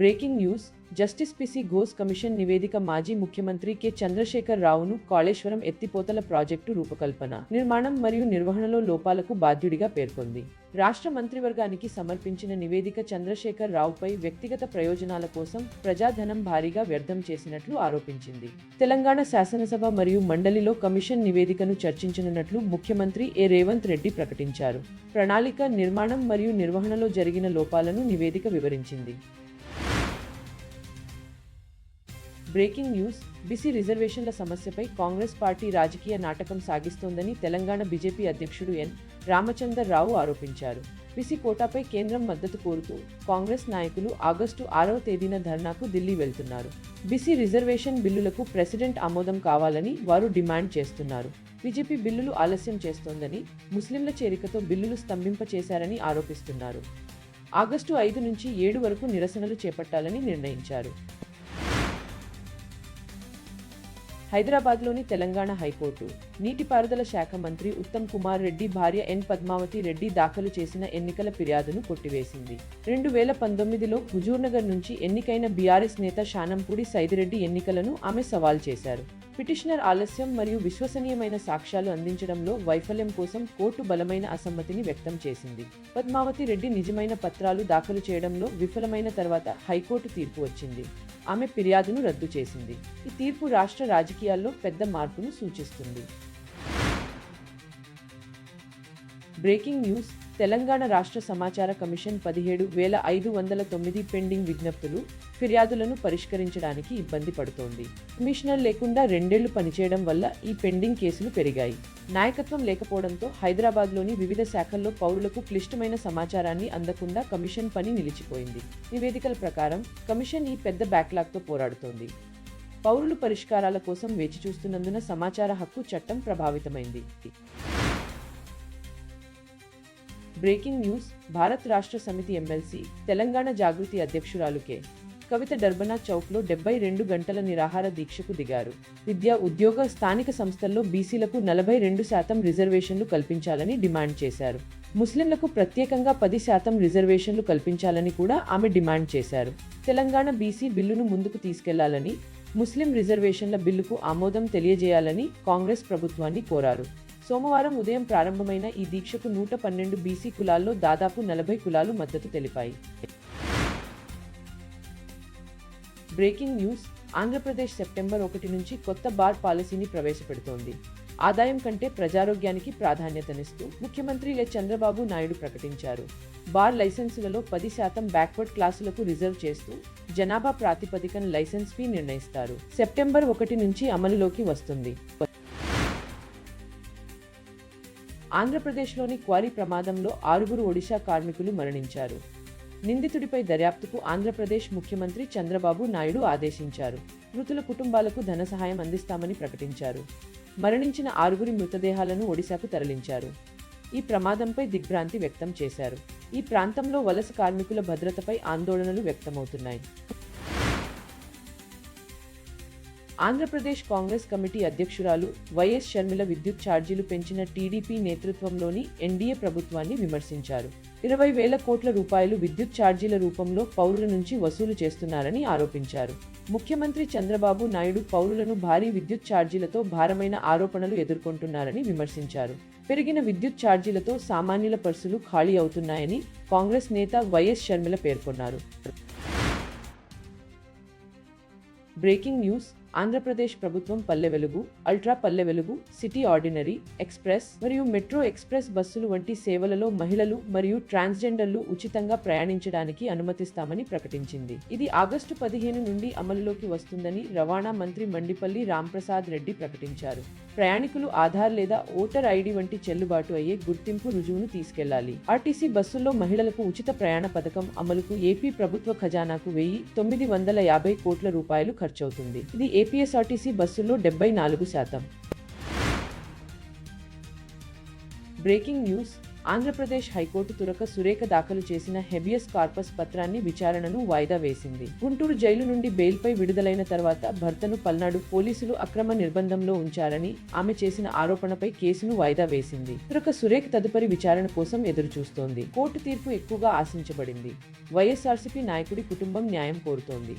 Breaking news. Justice PC Ghosh commission నివేదిక మాజీ ముఖ్యమంత్రి కె. చంద్రశేఖర్ రావును కాళేశ్వరం ఎత్తిపోతల ప్రాజెక్టు రూపకల్పన నిర్మాణం మరియు నిర్వహణలో లోపాలకు బాధ్యుడిగా పేర్కొంది. రాష్ట్ర మంత్రివర్గానికి సమర్పించిన నివేదిక చంద్రశేఖర్ రావుపై వ్యక్తిగత ప్రయోజనాల కోసం ప్రజాధనం భారీగా వ్యర్థం చేసినట్లు ఆరోపించింది. తెలంగాణ శాసనసభ మరియు మండలిలో కమిషన్ నివేదికను చర్చించనున్నట్లు ముఖ్యమంత్రి ఏ రేవంత్ రెడ్డి ప్రకటించారు. ప్రణాళిక నిర్మాణం మరియు నిర్వహణలో జరిగిన లోపాలను నివేదిక వివరించింది. Breaking news. బీసీ రిజర్వేషన్ల సమస్యపై కాంగ్రెస్ పార్టీ రాజకీయ నాటకం సాగిస్తోందని తెలంగాణ బీజేపీ అధ్యక్షుడు ఎన్. రామచందర్ రావు ఆరోపించారు. బీసీ కోటాపై కేంద్రం మద్దతు కోరుతూ కాంగ్రెస్ నాయకులు ఆగస్టు ఆరవ తేదీన ధర్నాకు ఢిల్లీ వెళ్తున్నారు. బీసీ రిజర్వేషన్ బిల్లులకు ప్రెసిడెంట్ ఆమోదం కావాలని వారు డిమాండ్ చేస్తున్నారు. బీజేపీ బిల్లులు ఆలస్యం చేస్తోందని ముస్లింల చేరికతో బిల్లులు స్తంభింపచేశారని ఆరోపిస్తున్నారు. ఆగస్టు ఐదు నుంచి ఏడు వరకు నిరసనలు చేపట్టాలని నిర్ణయించారు. హైదరాబాద్లోని తెలంగాణ హైకోర్టు. నీటిపారుదల శాఖ మంత్రి ఉత్తమ్ కుమార్ రెడ్డి భార్య ఎన్ పద్మావతి రెడ్డి దాఖలు చేసిన ఎన్నికల ఫిర్యాదును కొట్టివేసింది. రెండు వేల పంతొమ్మిదిలో హుజూర్నగర్ నుంచి ఎన్నికైన బీఆర్ఎస్ నేత శానంపూడి సైదిరెడ్డి ఎన్నికలను ఆమె సవాల్ చేశారు. పిటిషనర్ ఆలస్యం మరియు విశ్వసనీయమైన సాక్ష్యాలు అందించడంలో వైఫల్యం కోసం కోర్టు బలమైన అసమ్మతిని వ్యక్తం చేసింది. పద్మావతి రెడ్డి నిజమైన పత్రాలు దాఖలు చేయడంలో విఫలమైన తర్వాత హైకోర్టు తీర్పు వచ్చింది. ఆమె ఫిర్యాదును రద్దు చేసింది. ఈ తీర్పు రాష్ట్ర రాజకీయాల్లో పెద్ద మార్పును సూచిస్తుంది. Breaking news. తెలంగాణ రాష్ట్ర సమాచార కమిషన్ పదిహేడు వేల ఐదు వందల తొమ్మిది పెండింగ్ విజ్ఞప్తులు ఫిర్యాదులను పరిష్కరించడానికి ఇబ్బంది పడుతోంది. కమిషనర్ లేకుండా రెండేళ్ళు పనిచేయడం వల్ల ఈ పెండింగ్ కేసులు పెరిగాయి. నాయకత్వం లేకపోవడంతో హైదరాబాద్లోని వివిధ శాఖల్లో పౌరులకు క్లిష్టమైన సమాచారాన్ని అందకుండా కమిషన్ పని నిలిచిపోయింది. నివేదికల ప్రకారం కమిషన్ ఈ పెద్ద బ్యాక్లాగ్తో పోరాడుతోంది. పౌరులు పరిష్కారాల కోసం వేచి చూస్తున్నందున సమాచార హక్కు చట్టం ప్రభావితమైంది. బ్రేకింగ్ న్యూస్ భారత్ రాష్ట్ర సమితి ఎమ్మెల్సీ తెలంగాణ జాగృతి అధ్యక్షురాలుకే. కవిత డర్బనా చౌక్లో డెబ్బై రెండు గంటల నిరాహార దీక్షకు దిగారు. విద్య ఉద్యోగ స్థానిక సంస్థల్లో బీసీలకు నలభై రెండు శాతం రిజర్వేషన్లు కల్పించాలని డిమాండ్ చేశారు. ముస్లింలకు ప్రత్యేకంగా పది శాతం రిజర్వేషన్లు కల్పించాలని కూడా ఆమె డిమాండ్ చేశారు. తెలంగాణ బీసీ బిల్లును ముందుకు తీసుకెళ్ళాలని ముస్లిం రిజర్వేషన్ల బిల్లుకు ఆమోదం తెలియజేయాలని కాంగ్రెస్ ప్రభుత్వాన్ని కోరారు. సోమవారం ఉదయం ప్రారంభమైన ఈ దీక్షకు నూట పన్నెండు బీసీ కులాల్లో దాదాపు నలభై కులాలు మద్దతు తెలిపాయి. బ్రేకింగ్ న్యూస్ ఆంధ్రప్రదేశ్ సెప్టెంబర్ ఒకటి నుంచి కొత్త బార్ పాలసీని ప్రవేశపెడుతోంది. ఆదాయం కంటే ప్రజారోగ్యానికి ప్రాధాన్యతనిస్తూ ముఖ్యమంత్రి ఎ చంద్రబాబు నాయుడు ప్రకటించారు. బార్ లైసెన్సులలో పది శాతం బ్యాక్వర్డ్ క్లాసులకు రిజర్వ్ చేస్తూ జనాభా ప్రాతిపదికన లైసెన్స్ ఫీ నిర్ణయిస్తారు. సెప్టెంబర్ ఒకటి నుంచి అమలులోకి వస్తుంది. ఆంధ్రప్రదేశ్లోని క్వారీ ప్రమాదంలో ఆరుగురు ఒడిశా కార్మికులు మరణించారు. నిందితుడిపై దర్యాప్తుకు ఆంధ్రప్రదేశ్ ముఖ్యమంత్రి చంద్రబాబు నాయుడు ఆదేశించారు. మృతుల కుటుంబాలకు ధన సహాయం అందిస్తామని ప్రకటించారు. మరణించిన ఆరుగురి మృతదేహాలను ఒడిశాకు తరలించారు. ఈ ప్రమాదంపై దిగ్భ్రాంతి వ్యక్తం చేశారు. ఈ ప్రాంతంలో వలస కార్మికుల భద్రతపై ఆందోళనలు వ్యక్తమవుతున్నాయి. ఆంధ్రప్రదేశ్ కాంగ్రెస్ కమిటీ అధ్యక్షురాలు వైఎస్ షర్మిల విద్యుత్ ఛార్జీలు పెంచిన టీడీపీ నేతృత్వంలోని ఎన్డీఏ ప్రభుత్వాన్ని విమర్శించారు. ఇరవై వేల కోట్ల రూపాయలు విద్యుత్ ఛార్జీల రూపంలో పౌరుల నుంచి వసూలు చేస్తున్నారని ఆరోపించారు. ముఖ్యమంత్రి చంద్రబాబు నాయుడు పౌరులను భారీ విద్యుత్ ఛార్జీలతో భారమైన ఆరోపణలు ఎదుర్కొంటున్నారని విమర్శించారు. పెరిగిన విద్యుత్ ఛార్జీలతో సామాన్యుల పర్సులు ఖాళీ అవుతున్నాయని కాంగ్రెస్ నేత వైఎస్ షర్మిల పేర్కొన్నారు. Breaking news. ఆంధ్రప్రదేశ్ ప్రభుత్వం పల్లె Velugu ultra Palle Velugu city ordinary express మరియు మెట్రో ఎక్స్ప్రెస్ బస్సులు వంటి సేవలలో మహిళలు మరియు ట్రాన్స్జెండర్లు ఉచితంగా ప్రయాణించడానికి అనుమతిస్తామని ప్రకటించింది. ఇది ఆగస్టు పదిహేను నుండి అమలులోకి వస్తుందని రవాణా మంత్రి మండిపల్లి రాంప్రసాద్ రెడ్డి ప్రకటించారు. ప్రయాణికులు ఆధార్ లేదా ఓటర్ ఐడి వంటి చెల్లుబాటు అయ్యే గుర్తింపు రుజువును తీసుకెళ్ళాలి. ఆర్టీసీ బస్సుల్లో మహిళలకు ఉచిత ప్రయాణ పథకం అమలుకు ఏపీ ప్రభుత్వ ఖజానాకు వెయ్యి తొమ్మిది వందల యాభై కోట్ల రూపాయలు ఖర్చవుతుంది. ఇది ఏపీఎస్ఆర్టీసీ బస్సుల్లో డెబ్బై నాలుగు శాతం. Breaking news Andhra Pradesh high court Turaka Surekha దాఖలు చేసిన హెబియస్ కార్పస్ పత్రాన్ని విచారణను వాయిదా వేసింది. గుంటూరు జైలు నుండి బెయిల్పై విడుదలైన తర్వాత భర్తను పల్నాడు పోలీసులు అక్రమ నిర్బంధంలో ఉంచారని ఆమె చేసిన ఆరోపణపై కేసును వాయిదా వేసింది. తురక సురేఖ తదుపరి విచారణ కోసం ఎదురుచూస్తోంది. కోర్టు తీర్పు ఎక్కువగా ఆశించబడింది. వైఎస్ఆర్సీపీ నాయకుడి కుటుంబం న్యాయం కోరుతోంది.